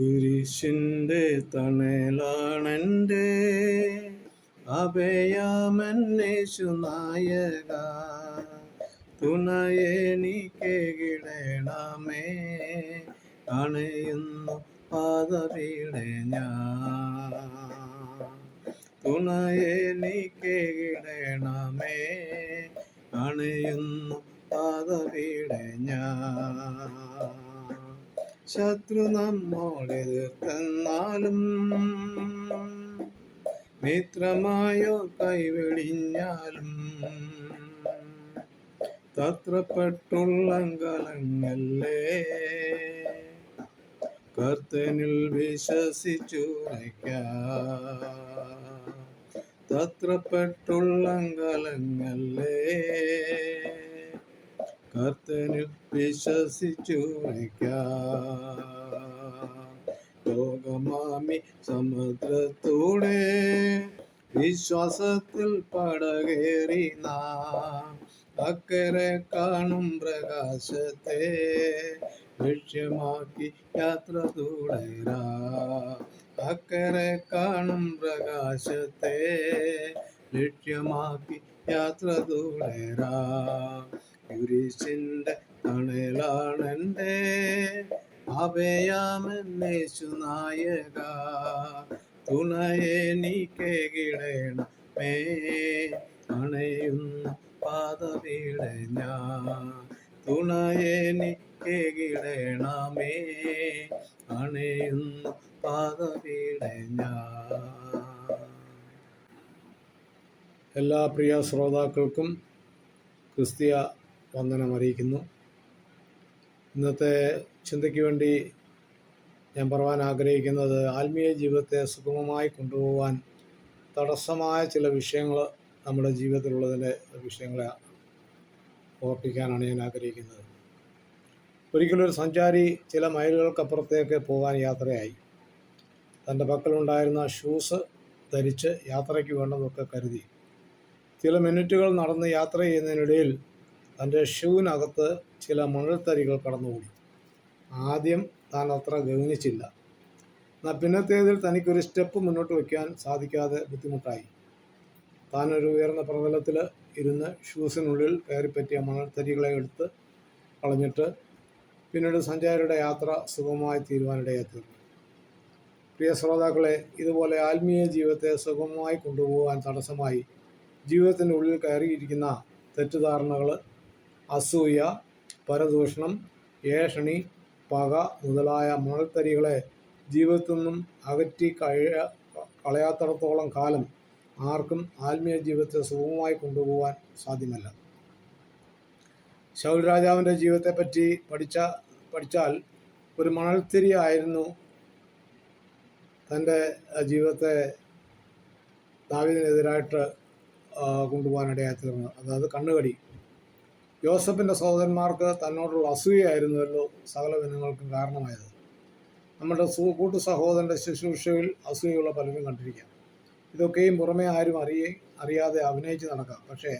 കുരിശിന്റെ തണലാണെന്റെ അഭയാമന്നേശു നായക. തുണയെനിക്ക് കിടണമേ. അണയുന്നു പാതവിടെ ഞാൻ. തുണയെനിക്ക് കിടണമേ. അണയുന്നു പാതവിടെ ഞാൻ. ശത്രു നമ്മോടെതിർത്തെന്നാലും മിത്രമായോ കൈവെടിഞ്ഞാലും തത്രപ്പെട്ടുള്ളങ്കലങ്ങല്ലേ? കർത്തനിൽ വിശ്വസിച്ചുറയ്ക്ക തത്രപ്പെട്ടുള്ളങ്കലങ്ങല്ലേ? കർത്തനിൽ വിശ്വസിച്ചു ലോകമാമി സമുദ്രത്തൂടെ വിശ്വാസത്തിൽ പടകേറി നാം. അക്കരെ കാണും പ്രകാശത്തെ ലക്ഷ്യമാക്കി യാത്ര തുടരാ. അക്കരെ കാണും പ്രകാശത്തെ ലക്ഷ്യമാക്കി യാത്ര തുടരാ. കുരിശിന്റെ തണലാണെന്റെ അഭയാമെന്നേശു നായക തുണയെനിക്ക് കിടണമേ അണയുന്ന പാതവിടെ ഞാൻ തുണയെനിക്ക് കിടണമേ അണയുന്ന പാതവിടെ ഞാൻ. എല്ലാ പ്രിയ ശ്രോതാക്കൾക്കും ക്രിസ്തീയ വന്ദനം അറിയിക്കുന്നു. ഇന്നത്തെ ചിന്തയ്ക്ക് വേണ്ടി ഞാൻ പറയാൻ ആഗ്രഹിക്കുന്നത് ആത്മീയ ജീവിതത്തെ സുഗമമായി കൊണ്ടുപോകാൻ തടസ്സമായ ചില വിഷയങ്ങൾ നമ്മുടെ ജീവിതത്തിലുള്ളതിന്റെ വിഷയങ്ങളെ ഓർപ്പിക്കാനാണ് ഞാൻ ആഗ്രഹിക്കുന്നത്. ഒരിക്കലൊരു സഞ്ചാരി ചില മൈലുകൾക്കപ്പുറത്തേക്ക് പോകാൻ യാത്രയായി. തന്റെ പക്കലുണ്ടായിരുന്ന ഷൂസ് ധരിച്ച് യാത്രയ്ക്ക് വേണ്ടതൊക്കെ കരുതി. ചില മിനിറ്റുകൾ നടന്ന് യാത്ര ചെയ്യുന്നതിനിടയിൽ തന്റെ ഷൂവിനകത്ത് ചില മണൽത്തരികൾ കടന്നുകൂടി. ആദ്യം താൻ അത്ര ഗവനിച്ചില്ല എന്നാൽ പിന്നത്തേതിൽ തനിക്കൊരു സ്റ്റെപ്പ് മുന്നോട്ട് വയ്ക്കാൻ സാധിക്കാതെ ബുദ്ധിമുട്ടായി. താനൊരു ഉയർന്ന പ്രതലത്തിൽ ഇരുന്ന് ഷൂസിനുള്ളിൽ കയറിപ്പറ്റിയ മണൽത്തരികളെ എടുത്ത് കളഞ്ഞിട്ട് പിന്നീട് സഞ്ചാരിയുടെ യാത്ര സുഗമമായി തീരുവാനിടയായി തീർന്നു. പ്രിയ ശ്രോതാക്കളെ ഇതുപോലെ ആത്മീയ ജീവിതത്തെ സുഗമമായി കൊണ്ടുപോകാൻ തടസ്സമായി ജീവിതത്തിന്റെ ഉള്ളിൽ കയറിയിരിക്കുന്ന തെറ്റിദ്ധാരണകൾ അസൂയ പരദൂഷണം ഏഷണി പക മുതലായ മണൽത്തരികളെ ജീവിതത്തിൽ നിന്നും അകറ്റി കഴിയ കളയാത്തിടത്തോളം കാലം ആർക്കും ആത്മീയ ജീവിതത്തെ സുഗമമായി കൊണ്ടുപോകാൻ സാധ്യമല്ല. ശൗൽ രാജാവിന്റെ ജീവിതത്തെപ്പറ്റി പഠിച്ച പഠിച്ചാൽ ഒരു മണൽത്തിരി ആയിരുന്നു തന്റെ ജീവിതത്തെ ദാവിദിനെതിരായിട്ട് കൊണ്ടുപോകാനിടയായി തീർന്നത്. അതായത് കണ്ണുകടി. യോസഫിന്റെ സഹോദരന്മാർക്ക് തന്നോടുള്ള അസൂയായിരുന്നുവല്ലോ സകല ജനങ്ങൾക്കും കാരണമായത്. നമ്മുടെ കൂട്ടു സഹോദരന്റെ ശുശ്രൂഷയിൽ അസൂയുള്ള പലരും കണ്ടിരിക്കാം. ഇതൊക്കെയും പുറമേ ആരും അറിയേ അറിയാതെ അഭിനയിച്ച് നടക്കാം. പക്ഷേ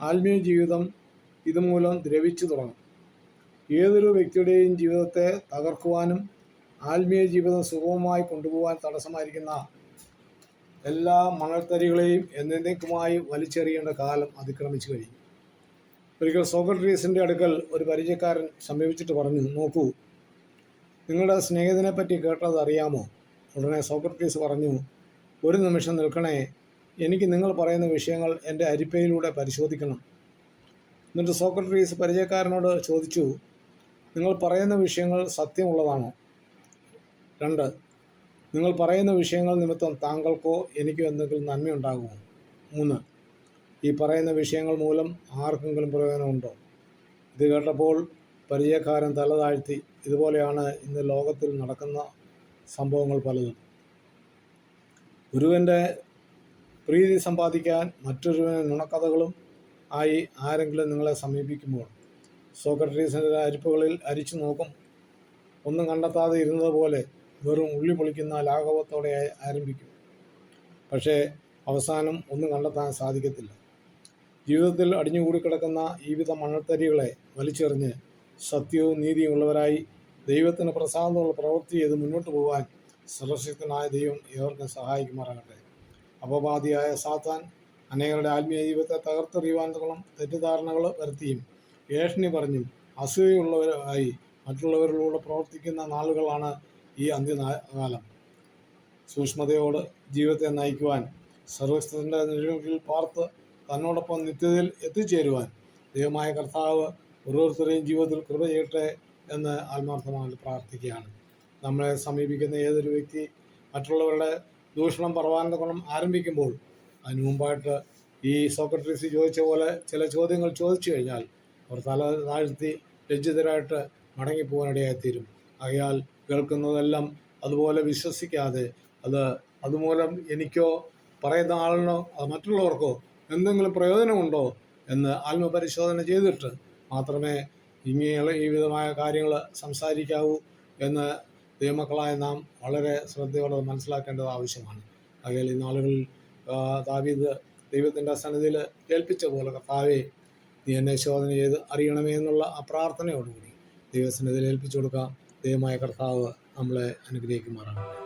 ആത്മീയ ജീവിതം ഇതുമൂലം ദ്രവിച്ചു തുടങ്ങും. ഏതൊരു വ്യക്തിയുടെയും ജീവിതത്തെ തകർക്കുവാനും ആത്മീയ ജീവിതം സുഗമമായി കൊണ്ടുപോകാൻ തടസ്സമായിരിക്കുന്ന എല്ലാ മണൽത്തരികളെയും എന്നേക്കുമായി വലിച്ചെറിയേണ്ട കാലം അതിക്രമിച്ചു കഴിഞ്ഞു. ഒരിക്കൽ സോക്രട്ടീസിന്റെ അടുക്കൽ ഒരു പരിചയക്കാരൻ സമീപിച്ചിട്ട് പറഞ്ഞു നോക്കൂ നിങ്ങളുടെ സ്നേഹിതനെ പറ്റി കേട്ടത് അറിയാമോ? ഉടനെ സോക്രട്ടീസ് പറഞ്ഞു ഒരു നിമിഷം നിൽക്കണേ എനിക്ക് നിങ്ങൾ പറയുന്ന വിഷയങ്ങൾ എന്റെ അരിപ്പയിലൂടെ പരിശോധിക്കണം. എന്നിട്ട് സോക്രട്ടീസ് പരിചയക്കാരനോട് ചോദിച്ചു നിങ്ങൾ പറയുന്ന വിഷയങ്ങൾ സത്യമുള്ളതാണോ? രണ്ട് നിങ്ങൾ പറയുന്ന വിഷയങ്ങൾ നിമിത്തം താങ്കൾക്കോ എനിക്കോ എന്തെങ്കിലും നന്മയുണ്ടാകുമോ? മൂന്ന് ഈ പറയുന്ന വിഷയങ്ങൾ മൂലം ആർക്കെങ്കിലും പ്രയോജനമുണ്ടോ? ഇത് കേട്ടപ്പോൾ പരിചയക്കാരൻ തല താഴ്ത്തി ഇതുപോലെയാണ് ഇന്ന് ലോകത്തിൽ നടക്കുന്ന സംഭവങ്ങൾ പലതും. ഗുരുവിന്റെ പ്രീതി സമ്പാദിക്കാൻ മറ്റൊരുവന് നുണക്കഥകളും ആയി ആരെങ്കിലും നിങ്ങളെ സമീപിക്കുമ്പോൾ സോക്രട്ടീസിന്റെ അരിപ്പുകളിൽ അരിച്ചു നോക്കും. ഒന്നും കണ്ടെത്താതെ ഇരുന്നതുപോലെ വെറും ഉള്ളി പൊളിക്കുന്ന ലാഘവത്തോടെ ആരംഭിക്കും. പക്ഷേ അവസാനം ഒന്നും കണ്ടെത്താൻ സാധിക്കത്തില്ല. ജീവിതത്തിൽ അടിഞ്ഞുകൂടി കിടക്കുന്ന ഈ വിധ മണൽത്തരികളെ വലിച്ചെറിഞ്ഞ് സത്യവും നീതിയും ഉള്ളവരായി ദൈവത്തിന് പ്രസാദമുള്ള പ്രവൃത്തി ചെയ്ത് മുന്നോട്ട് പോകാൻ സർവശക്തനായ ദൈവം ഏവർക്കും സഹായിക്കുമാറാകട്ടെ. അപവാദിയായ സാത്താൻ അനേകരുടെ ആത്മീയ ജീവിതത്തെ തകർത്തെറിയുവാൻ തക്കണം തെറ്റിദ്ധാരണകൾ വരുത്തിയും ഏഷണി പറഞ്ഞും അസൂയുള്ളവരായി മറ്റുള്ളവരിലൂടെ പ്രവർത്തിക്കുന്ന നാളുകളാണ് ഈ അന്ത്യകാലം. സൂക്ഷ്മതയോട് ജീവിതത്തെ നയിക്കുവാൻ സർവശക്തന്റെ നിഴലിൽ പാർത്ത് തന്നോടൊപ്പം നിത്യതയിൽ എത്തിച്ചേരുവാൻ ദൈവമായ കർത്താവ് ഓരോരുത്തരെയും ജീവിതത്തിൽ കൃപ ചെയ്യട്ടെ എന്ന് ആത്മാർത്ഥമായി പ്രാർത്ഥിക്കുകയാണ്. നമ്മളെ സമീപിക്കുന്ന ഏതൊരു വ്യക്തി മറ്റുള്ളവരുടെ ദൂഷണം ഗുണം ആരംഭിക്കുമ്പോൾ അതിനു മുമ്പായിട്ട് ഈ സെക്രട്ടറീസ് ചോദിച്ച പോലെ ചില ചോദ്യങ്ങൾ ചോദിച്ചു കഴിഞ്ഞാൽ അവർ തല താഴ്ത്തി ലജ്ജിതരായിട്ട് മടങ്ങിപ്പോകാനിടയായിത്തീരും. ആകയാൽ കേൾക്കുന്നതെല്ലാം അതുപോലെ വിശ്വസിക്കാതെ അത് അതുമൂലം എനിക്കോ പറയുന്ന ആളിനോ അത് മറ്റുള്ളവർക്കോ എന്തെങ്കിലും പ്രയോജനമുണ്ടോ എന്ന് ആത്മപരിശോധന ചെയ്തിട്ട് മാത്രമേ ഇങ്ങനെയുള്ള ഈ വിധമായ കാര്യങ്ങൾ സംസാരിക്കാവൂ എന്ന് ദൈവമക്കളായ നാം വളരെ ശ്രദ്ധയോടെ മനസ്സിലാക്കേണ്ടത് ആവശ്യമാണ്. അതിൽ ഈ നാളുകളിൽ ദാവീദ് ദൈവത്തിന്റെ സന്നിധിയിൽ ഏൽപ്പിച്ച പോലെ കർത്താവെ നീ എന്നെ ശോധന ചെയ്ത് അറിയണമേ എന്നുള്ള ആ പ്രാർത്ഥനയോടുകൂടി ദൈവസന്നിധിയിൽ ഏൽപ്പിച്ചു കൊടുക്കാം. ദൈവമായ കർത്താവ് നമ്മളെ അനുഗ്രഹിക്കുമാറാണ്